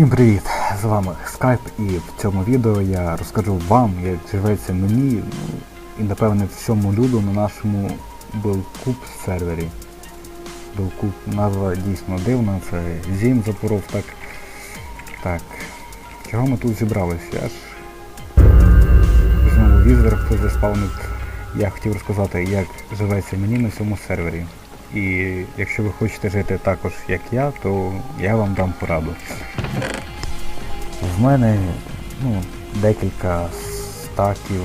Всім привіт! З вами Skype і в цьому відео я розкажу вам, як живеться мені ну, і напевне всьому люду на нашому Белкуб сервері. Белкуб назва дійсно дивна, це Зім Запоров так. Так. Чого ми тут зібралися? Я знову візер хто заспавнив. Я хотів розказати, як живеться мені на цьому сервері. І якщо ви хочете жити також як я, то я вам дам пораду. В мене ну, декілька стаків,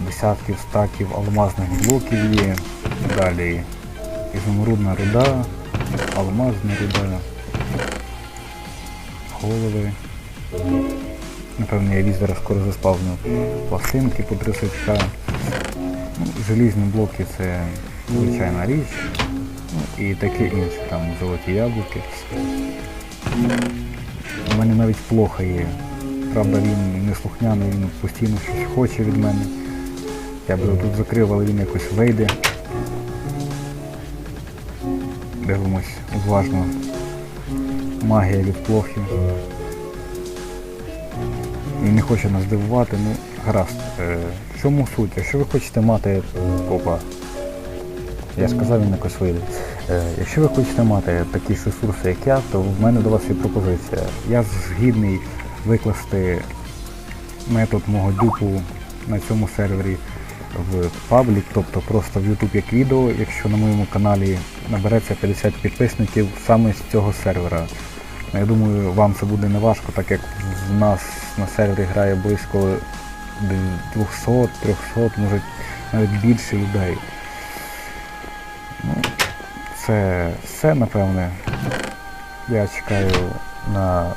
десятків стаків алмазних блоків є. Далі ізумрудна руда, алмазна руда, голови. Напевно, я візера скоро заспавню пластинки по 30к. Ну, желізні блоки це звичайна річ. Ну, і таке інше, там золоті яблуки. У мене навіть плохо є. Правда, він не слухняний, він постійно щось хоче від мене. Я би його тут закрив, але він якось вийде. Дивимось уважно. Магія від плохи. Він не хоче нас дивувати, ну гаразд. Е, в чому суть? Якщо ви хочете мати опа. Я сказав, він якось вийде. Якщо ви хочете мати такі ж ресурси, як я, то в мене до вас є пропозиція. Я згідний викласти метод мого дюпу на цьому сервері в паблік, тобто просто в YouTube як відео, якщо на моєму каналі набереться 50 підписників саме з цього сервера. Я думаю, вам це буде не важко, так як в нас на сервері грає близько 200, 300, може навіть більше людей. Це все, напевне. Я чекаю на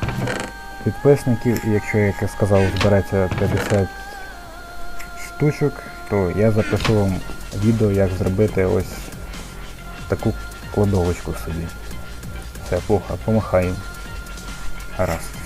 підписників і якщо, як я сказав, збереться 50 штучок, то я запишу вам відео, як зробити ось таку кладовочку собі. Це плохо, помахаємо. Гаразд.